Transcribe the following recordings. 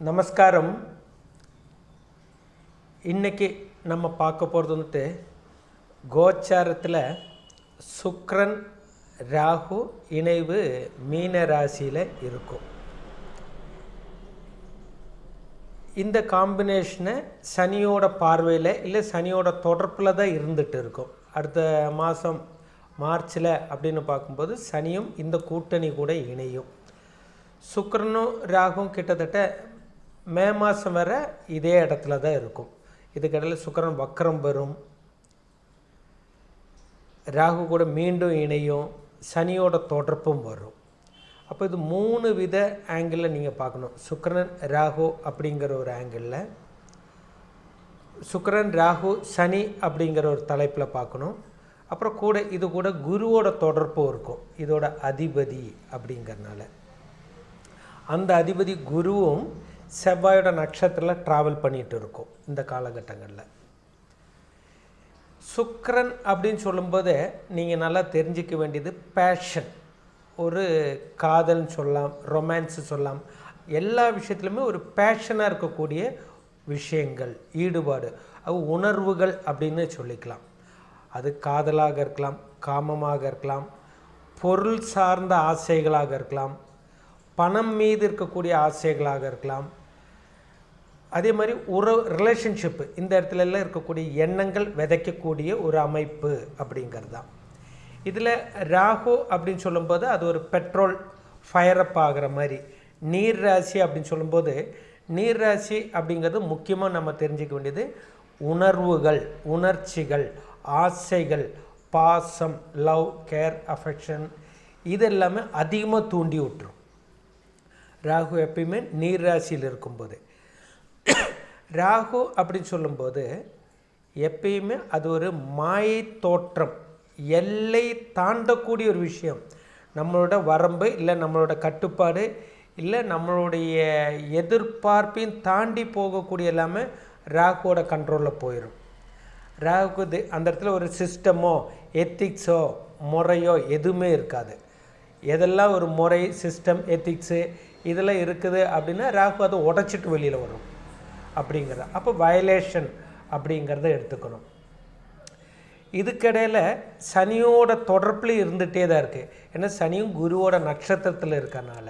நமஸ்காரம். இன்னைக்கு நம்ம பார்க்க போகிறது வந்துட்டு கோச்சாரத்தில் சுக்ரன் ராகு இணைவு மீன ராசியில் இருக்கும். இந்த காம்பினேஷனை சனியோட பார்வையில் இல்லை சனியோட தொடர்பில் தான் இருந்துகிட்டு இருக்கும். அடுத்த மாதம் மார்ச்சில் அப்படின்னு பார்க்கும்போது சனியும் இந்த கூட்டணி கூட இணையும். சுக்கரனும் ராகும் கிட்டத்தட்ட மே மாதம் வரை இதே இடத்துல தான் இருக்கும். இதுக்கிடையில் சுக்கரன் வக்கரம் வரும். ராகு கூட மீண்டும் இணையும். சனியோட தொடர்பும் வரும். அப்போ இது மூணு வித ஆங்கிளில் நீங்கள் பார்க்கணும். சுக்கரன் ராகு அப்படிங்கிற ஒரு ஆங்கிளில் சுக்கரன் ராகு சனி அப்படிங்கிற ஒரு தலைப்பில் பார்க்கணும். அப்புறம் கூட இது கூட குருவோட தொடர்பும் இருக்கும். இதோட அதிபதி அப்படிங்கிறனால அந்த அதிபதி குருவும் செவ்வாயோட நட்சத்திரத்தில் ட்ராவல் பண்ணிகிட்டு இருக்கும் இந்த காலகட்டங்களில். சுக்கரன் அப்படின்னு சொல்லும்போது நீங்கள் நல்லா தெரிஞ்சிக்க வேண்டியது பேஷன் ஒரு காதல்னு சொல்லலாம் ரொமான்ஸு சொல்லலாம் எல்லா விஷயத்துலையுமே ஒரு பேஷனாக இருக்கக்கூடிய விஷயங்கள் ஈடுபாடு அது உணர்வுகள் அப்படின்னு சொல்லிக்கலாம். அது காதலாக இருக்கலாம் காமமாக இருக்கலாம் பொருள் சார்ந்த ஆசைகளாக இருக்கலாம் பணம் மீது இருக்கக்கூடிய ஆசைகளாக இருக்கலாம் அதே மாதிரி உறவு ரிலேஷன்ஷிப்பு இந்த இடத்துலலாம் இருக்கக்கூடிய எண்ணங்கள் விதைக்கக்கூடிய ஒரு அமைப்பு அப்படிங்கிறது தான் இதில் ராகு அப்படின்னு சொல்லும்போது அது ஒரு பெட்ரோல் ஃபயரப் ஆகிற மாதிரி. நீர் ராசி அப்படின்னு சொல்லும்போது நீர் ராசி அப்படிங்கிறது முக்கியமாக நம்ம தெரிஞ்சுக்க வேண்டியது உணர்வுகள் உணர்ச்சிகள் ஆசைகள் பாசம் லவ் கேர் அஃபெக்ஷன் இது எல்லாமே அதிகமாக தூண்டி விட்டுரும். ராகு எப்பயுமே நீர் ராசியில் இருக்கும்போது. ராகு அப்படின்னு சொல்லும்போது எப்பயுமே அது ஒரு மாயை தோற்றம் எல்லை தாண்டக்கூடிய ஒரு விஷயம். நம்மளோட வரம்பு இல்லை நம்மளோட கட்டுப்பாடு இல்லை நம்மளுடைய எதிர்பார்ப்பையும் தாண்டி போகக்கூடிய எல்லாமே ராகுவோட கண்ட்ரோலில் போயிடும் ராகுக்கு இது அந்த இடத்துல ஒரு சிஸ்டமோ எத்திக்ஸோ முறையோ எதுவுமே இருக்காது. எதெல்லாம் ஒரு முறை சிஸ்டம் எத்திக்ஸு இதெல்லாம் இருக்குது அப்படின்னா ராகு அதை உடச்சிட்டு வெளியில் வரும். அப்படிங்கிறது. அப்போ வயலேஷன் அப்படிங்கிறத எடுத்துக்கணும். இதுக்கிடையில் சனியோட தொடர்பில் இருந்துகிட்டே தான் இருக்குது ஏன்னா சனியும் குருவோட நட்சத்திரத்தில் இருக்கனால.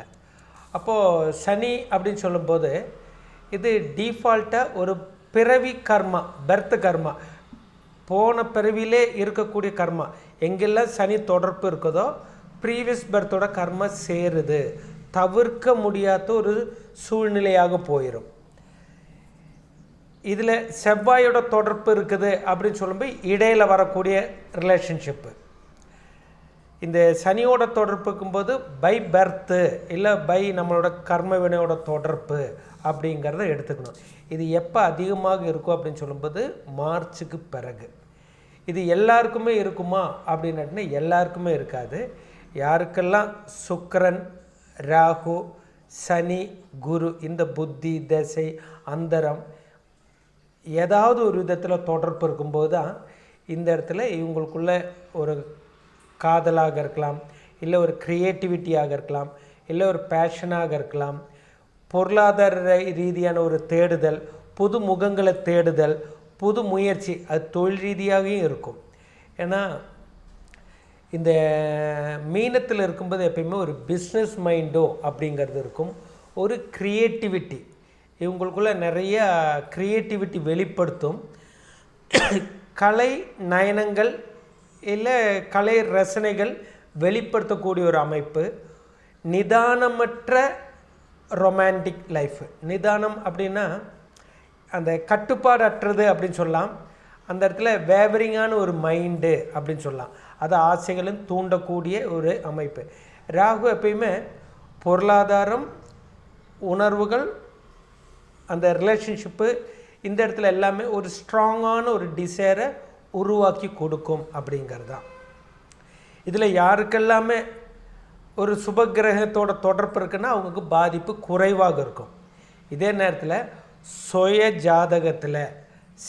அப்போது சனி அப்படின்னு சொல்லும்போது இது டீஃபால்ட்டாக ஒரு பிறவி கர்மா பெர்த் கர்மா. போன பிறவிலே இருக்கக்கூடிய கர்மா. எங்கெல்லாம் சனி தொடர்பு இருக்குதோ ப்ரீவியஸ் பெர்த்தோட கர்மா சேருது. தவிர்க்க முடியாத ஒரு சூழ்நிலையாக போயிடும் இதில் செவ்வாயோட தொடர்பு இருக்குது அப்படின்னு சொல்லும்போது இடையில் வரக்கூடிய ரிலேஷன்ஷிப்பு இந்த சனியோட தொடர்புக்கும் போது பை பர்த்து இல்லை பை நம்மளோட கர்ம வினையோட தொடர்பு அப்படிங்கிறத எடுத்துக்கணும். இது எப்போ அதிகமாக இருக்கும் அப்படின்னு சொல்லும்போது மார்ச்சுக்கு பிறகு. இது எல்லாருக்குமே இருக்குமா அப்படின்னு எல்லாருக்குமே இருக்காது. யாருக்கெல்லாம் சுக்கரன் ராகு சனி குரு இந்த புத்தி தசை அந்தரம் ஏதாவது ஒரு விதத்தில் தொடர்பு இருக்கும்போது தான் இந்த இடத்துல இவங்களுக்குள்ள ஒரு காதலாக இருக்கலாம் இல்லை ஒரு க்ரியேட்டிவிட்டியாக இருக்கலாம் இல்லை ஒரு பேஷனாக இருக்கலாம். பொருளாதார ரீதியான ஒரு தேடுதல் புது முகங்களை தேடுதல் புது முயற்சி அது தொழில் ரீதியாகவும் இருக்கும். ஏன்னா இந்த மீனத்தில் இருக்கும்போது எப்பயுமே ஒரு பிஸ்னஸ் மைண்டோ அப்படிங்கிறது இருக்கும். ஒரு க்ரியேட்டிவிட்டி இவங்களுக்குள்ளே நிறைய க்ரியேட்டிவிட்டி வெளிப்படுத்தும். கலை நயனங்கள் இல்லை கலை ரசனைகள் வெளிப்படுத்தக்கூடிய ஒரு அமைப்பு. நிதானமற்ற ரொமான்டிக் லைஃபு நிதானம் அப்படின்னா அந்த கட்டுப்பாடு அற்றது அப்படின்னு சொல்லலாம். அந்த இடத்துல வேவரிங்கான ஒரு மைண்டு அப்படின்னு சொல்லலாம். அது ஆசைகளும் தூண்டக்கூடிய ஒரு அமைப்பு. ராகு எப்பயுமே பொருளாதாரம் உணர்வுகள் அந்த ரிலேஷன்ஷிப்பு இந்த இடத்துல எல்லாமே ஒரு ஸ்ட்ராங்கான ஒரு டிசைரை உருவாக்கி கொடுக்கும் அப்படிங்கிறது தான் இதில் யாருக்கெல்லாமே ஒரு சுபகிரகத்தோட தொடர்பு இருக்குன்னா அவங்களுக்கு பாதிப்பு குறைவாக இருக்கும். இதே நேரத்தில் சுய ஜாதகத்தில்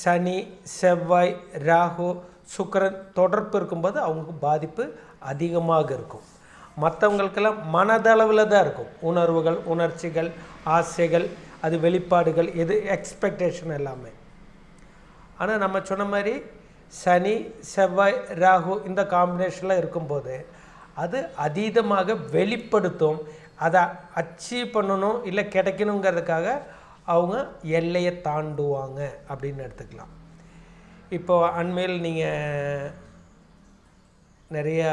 சனி செவ்வாய் ராகு சுக்கரன் தொடர்பு இருக்கும்போது அவங்களுக்கு பாதிப்பு அதிகமாக இருக்கும். மற்றவங்களுக்கெல்லாம் மனதளவில் தான் இருக்கும். உணர்வுகள் உணர்ச்சிகள் ஆசைகள் அது வெளிப்பாடுகள் எது எக்ஸ்பெக்டேஷன் எல்லாமே. ஆனால் நம்ம சொன்ன மாதிரி சனி செவ்வாய் ராகு இந்த காம்பினேஷனில் இருக்கும்போது அது அதீதமாக வெளிப்படுத்தும். அதை அச்சீவ் பண்ணணும் இல்லை கிடைக்கணுங்கிறதுக்காக அவங்க எல்லையை தாண்டுவாங்க அப்படின்னு எடுத்துக்கலாம். இப்போ அண்மையில் நீங்கள் நிறைய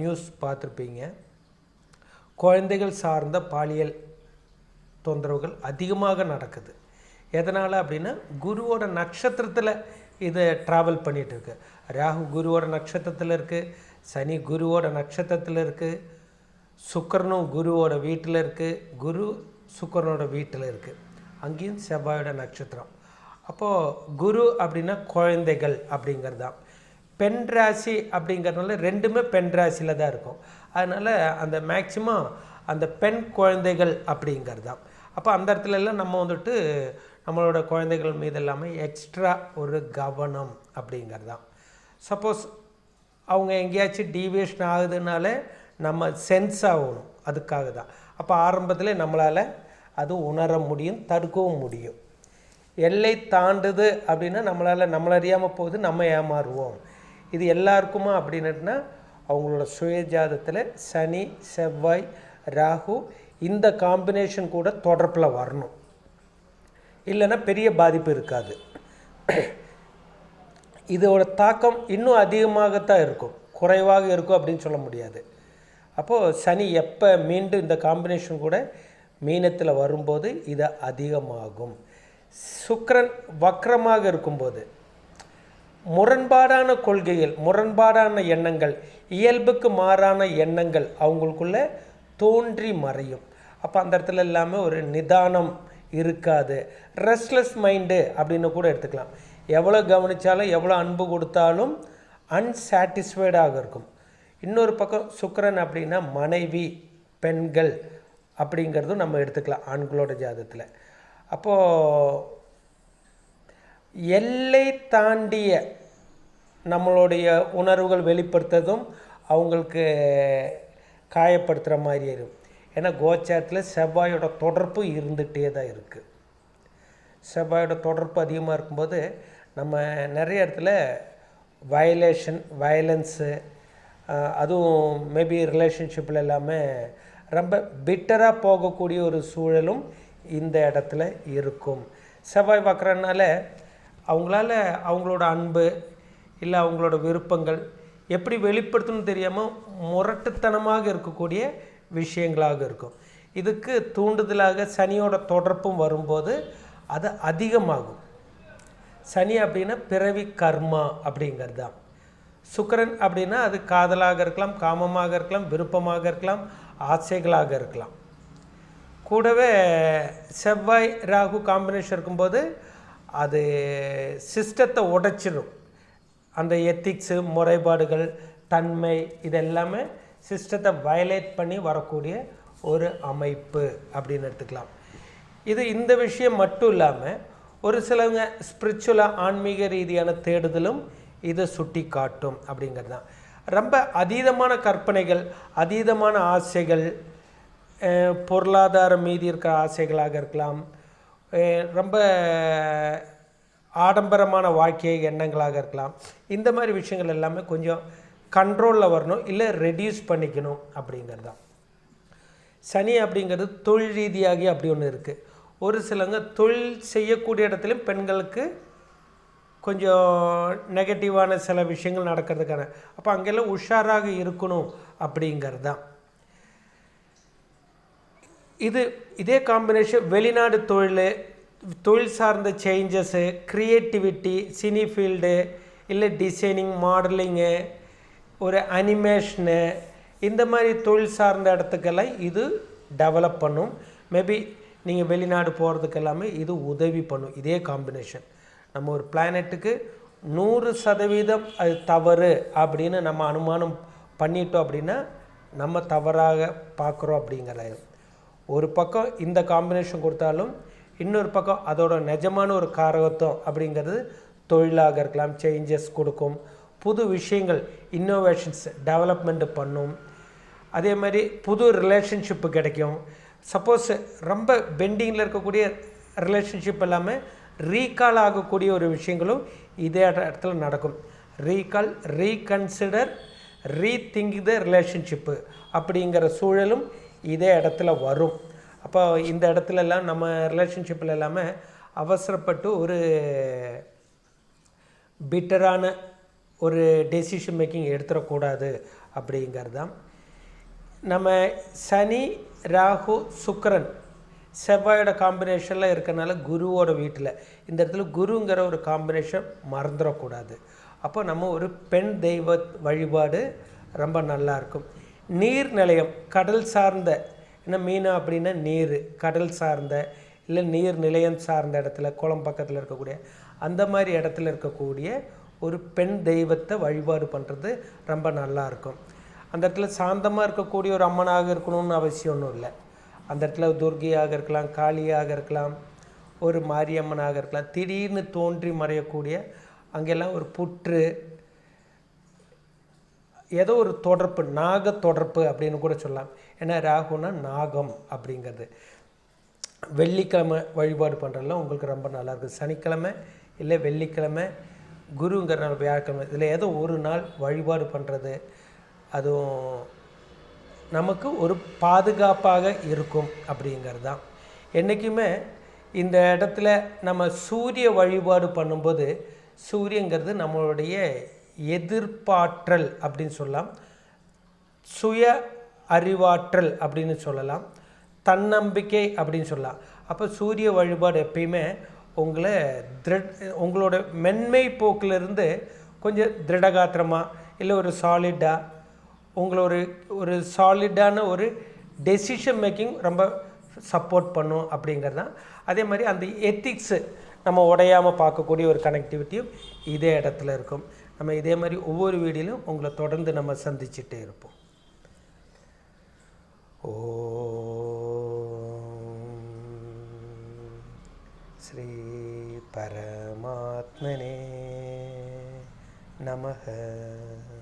நியூஸ் பார்த்துருப்பீங்க. குழந்தைகள் சார்ந்த பாலியல் தொந்தரவுகள் அதிகமாக நடக்குது. எதனால் அப்படின்னா குருவோட நட்சத்திரத்தில் இதை ட்ராவல் பண்ணிகிட்டு இருக்கு ராகு குருவோட நட்சத்திரத்தில் இருக்குது சனி குருவோட நட்சத்திரத்தில் இருக்குது சுக்கரனும் குருவோட வீட்டில் இருக்குது குரு சுக்கரனோட வீட்டில் இருக்குது அங்கேயும் செவ்வாயோட நட்சத்திரம். அப்போது குரு அப்படின்னா குழந்தைகள் அப்படிங்கிறது தான் பெண் ராசி அப்படிங்கிறதுனால ரெண்டுமே பெண் ராசியில் தான் இருக்கும். அதனால் அந்த மேக்சிமம் அந்த பெண் குழந்தைகள் அப்படிங்கிறது தான் அப்போ அந்த இடத்துல எல்லாம் நம்ம வந்துட்டு நம்மளோட குழந்தைகள் மீது எல்லாமே எக்ஸ்ட்ரா ஒரு கவனம் அப்படிங்கிறது தான் சப்போஸ் அவங்க எங்கேயாச்சும் டீவியேஷன் ஆகுதுனாலே நம்ம சென்ஸ் ஆகணும் அதுக்காக தான் அப்போ ஆரம்பத்தில் நம்மளால் அது உணர முடியும் தடுக்கவும் முடியும். எல்லை தாண்டுது அப்படின்னா நம்மளால் நம்மள அறியாமல் போகுது நம்ம ஏமாறுவோம். இது எல்லாருக்குமா அப்படின்னுட்டுனா அவங்களோட சுயஜாதத்தில் சனி செவ்வாய் ராகு இந்த காம்பினேஷன் கூட தொடர்பில் வரணும். இல்லைன்னா பெரிய பாதிப்பு இருக்காது. இதோட தாக்கம் இன்னும் அதிகமாகத்தான் இருக்கும். குறைவாக இருக்கும் அப்படின்னு சொல்ல முடியாது. அப்போது சனி எப்போ மீண்டும் இந்த காம்பினேஷன் கூட மீனத்தில் வரும்போது இது அதிகமாகும். சுக்கரன் வக்கரமாக இருக்கும்போது முரண்பாடான கொள்கைகள் முரண்பாடான எண்ணங்கள் இயல்புக்கு மாறான எண்ணங்கள் அவங்களுக்குள்ள தோன்றி மறையும். அப்போ அந்த இடத்துல இல்லாமல் ஒரு நிதானம் இருக்காது. ரெஸ்ட்லெஸ் மைண்டு அப்படின்னு கூட எடுத்துக்கலாம். எவ்வளோ கவனித்தாலும் எவ்வளோ அன்பு கொடுத்தாலும் அன்சாட்டிஸ்ஃபைடாக இருக்கும். இன்னொரு பக்கம் சுக்கரன் அப்படின்னா மனைவி பெண்கள் அப்படிங்கிறதும் நம்ம எடுத்துக்கலாம் ஆண்களோட ஜாதத்தில் அப்போது எல்லை தாண்டிய நம்மளுடைய உணர்வுகள் வெளிப்படுத்துறதும் அவங்களுக்கு காயப்படுத்துகிற மாதிரி இருக்கும் ஏன்னா கோச்சாரத்தில் செவ்வாயோட தொடர்பு இருந்துகிட்டே தான் இருக்குது செவ்வாயோட தொடர்பு அதிகமாக இருக்கும்போது நம்ம நிறைய இடத்துல வயலேஷன் வயலன்ஸு அதுவும் மேபி ரிலேஷன்ஷிப்பில் எல்லாமே ரொம்ப பிட்டராக போகக்கூடிய ஒரு சூழலும் இந்த இடத்துல இருக்கும். செவ்வாய் பார்க்குறதுனால அவங்களால அவங்களோட அன்பு இல்லை அவங்களோட விருப்பங்கள் எப்படி வெளிப்படுத்தணும்னு தெரியாமல் முரட்டுத்தனமாக இருக்கக்கூடிய விஷயங்களாக இருக்கும். இதுக்கு தூண்டுதலாக சனியோட தொடர்பும் வரும்போது அது அதிகமாகும். சனி அப்படின்னா பிறவி கர்மா அப்படிங்கிறது தான் சுக்கரன் அப்படின்னா அது காதலாக இருக்கலாம் காமமாக இருக்கலாம் விருப்பமாக இருக்கலாம் ஆசைகளாக இருக்கலாம். கூடவே செவ்வாய் ராகு காம்பினேஷன் இருக்கும்போது அது சிஸ்டத்தை உடைச்சிடும் அந்த எத்திக்ஸு முறைப்பாடுகள் தன்மை இதெல்லாமே சிஸ்டத்தை வயலேட் பண்ணி வரக்கூடிய ஒரு அமைப்பு அப்படின்னு எடுத்துக்கலாம். இது இந்த விஷயம் மட்டும் இல்லாமல் ஒரு சிலவங்க ஸ்பிரிச்சுவலாக ஆன்மீக ரீதியான தேடுதலும் இதை சுட்டி காட்டும் அப்படிங்கிறது தான். ரொம்ப அதீதமான கற்பனைகள் அதீதமான ஆசைகள் பொருளாதாரம் மீதி இருக்கிற ஆசைகளாக இருக்கலாம் ரொம்ப ஆடம்பரமான வாழ்க்கை எண்ணங்களாக இருக்கலாம். இந்த மாதிரி விஷயங்கள் எல்லாமே கொஞ்சம் கண்ட்ரோலில் வரணும் இல்லை ரெடியூஸ் பண்ணிக்கணும் அப்படிங்கிறது தான். சனி அப்படிங்கிறது தொழில் ரீதியாகி அப்படி ஒன்று இருக்குது ஒரு சிலங்க தொழில் செய்யக்கூடிய இடத்துலையும் பெண்களுக்கு கொஞ்சம் நெகட்டிவான சில விஷயங்கள் நடக்கிறதுக்கான. அப்போ அங்கெல்லாம் உஷாராக இருக்கணும் அப்படிங்கிறது தான். இது இதே காம்பினேஷன் வெளிநாடு தொழில் தொழில் சார்ந்த சேஞ்சஸ்ஸு க்ரியேட்டிவிட்டி சினி ஃபீல்டு இல்லை டிசைனிங் மாடலிங்கு ஒரு அனிமேஷனு இந்த மாதிரி தொழில் சார்ந்த இடத்துக்கெல்லாம் இது டெவலப் பண்ணும். மேபி நீங்கள் வெளிநாடு போகிறதுக்கு எல்லாமே இது உதவி பண்ணும். இதே காம்பினேஷன் நம்ம ஒரு பிளானெட்டுக்கு நூறு சதவீதம் அது தவறு அப்படின்னு நம்ம அனுமானம் பண்ணிட்டோம் அப்படின்னா நம்ம தவறாக பார்க்குறோம் அப்படிங்கிறது ஒரு பக்கம் இந்த காம்பினேஷன் கொடுத்தாலும் இன்னொரு பக்கம் அதோட நிஜமான ஒரு காரகத்துவம் அப்படிங்கிறது தொழிலாக இருக்கலாம் சேஞ்சஸ் கொடுக்கும். புது விஷயங்கள் இன்னோவேஷன்ஸ் டெவலப்மெண்ட் பண்ணும். அதே மாதிரி புது ரிலேஷன்ஷிப்பு கிடைக்கும். சப்போஸ் ரொம்ப பெண்டிங்கில் இருக்கக்கூடிய ரிலேஷன்ஷிப் எல்லாமே ரீகால் ஆகக்கூடிய ஒரு விஷயங்களும் இதே இடத்துல நடக்கும். Recall reconsider rethink the relationship அப்படிங்கிற சூழலும் இதே இடத்துல வரும். அப்போ இந்த இடத்துல எல்லாம் நம்ம ரிலேஷன்ஷிப்பில் எல்லாமே அவசரப்பட்டு ஒரு பிட்டரான ஒரு டெசிஷன் மேக்கிங் எடுத்துடக்கூடாது அப்படிங்கிறது தான் நம்ம சனி ராகு சுக்கரன் செவ்வாயோட காம்பினேஷனில் இருக்கனால குருவோட வீட்டில் இந்த இடத்துல குருங்கிற ஒரு காம்பினேஷன் மறந்துடக்கூடாது. அப்போ நம்ம ஒரு பெண் தெய்வ வழிபாடு ரொம்ப நல்லாயிருக்கும் நீர் நிலையம் கடல் சார்ந்த என்ன மீனா அப்படின்னா நீர் கடல் சார்ந்த இல்லை நீர் நிலையம் சார்ந்த இடத்துல குளம் பக்கத்தில் இருக்கக்கூடிய அந்த மாதிரி இடத்துல இருக்கக்கூடிய ஒரு பெண் தெய்வத்தை வழிபாடு பண்ணுறது ரொம்ப நல்லா இருக்கும். அந்த இடத்துல சாந்தமாக இருக்கக்கூடிய ஒரு அம்மனாக இருக்கணும்னு அவசியம் ஒன்றும் இல்லை. அந்த இடத்துல துர்கியாக இருக்கலாம் காளியாக இருக்கலாம் ஒரு மாரியம்மனாக இருக்கலாம். திடீர்னு தோன்றி மறையக்கூடிய அங்கெல்லாம் ஒரு புற்று ஏதோ ஒரு தொடர்பு நாக தொடர்பு அப்படின்னு கூட சொல்லலாம். ஏன்னா ராகுனா நாகம் அப்படிங்கிறது. வெள்ளிக்கிழமை வழிபாடு பண்ணுறதுலாம் உங்களுக்கு ரொம்ப நல்லாயிருக்கும் சனிக்கிழமை இல்லை வெள்ளிக்கிழமை குருங்கிற நாள் வியாழக்கிழமை இதில் ஏதோ ஒரு நாள் வழிபாடு பண்ணுறது அதுவும் நமக்கு ஒரு பாதுகாப்பாக இருக்கும் அப்படிங்கிறது தான் என்றைக்குமே இந்த இடத்துல நம்ம சூரிய வழிபாடு பண்ணும்போது சூரியங்கிறது நம்மளுடைய எதிர்ப்பாற்றல் அப்படின்னு சொல்லலாம். சுய அறிவாற்றல் அப்படின்னு சொல்லலாம். தன்னம்பிக்கை அப்படின்னு சொல்லலாம். அப்போ சூரிய வழிபாடு எப்பயுமே உங்களை திருட் உங்களோட மென்மை போக்கிலிருந்து கொஞ்சம் திருடகாத்திரமாக இல்லை ஒரு சாலிடாக உங்களை ஒரு ஒரு சாலிடான ஒரு டெசிஷன் மேக்கிங் ரொம்ப சப்போர்ட் பண்ணும் அப்படிங்கிறது தான். அதே மாதிரி அந்த எத்திக்ஸு நம்ம உடையாமல் பார்க்கக்கூடிய ஒரு கனெக்டிவிட்டியும் இதே இடத்துல இருக்கும். நம்ம இதே மாதிரி ஒவ்வொரு வீடியிலும் உங்களை தொடர்ந்து நம்ம சந்திச்சுட்டே இருப்போம். ஓ. श्री श्रीपरमात्मने नमः।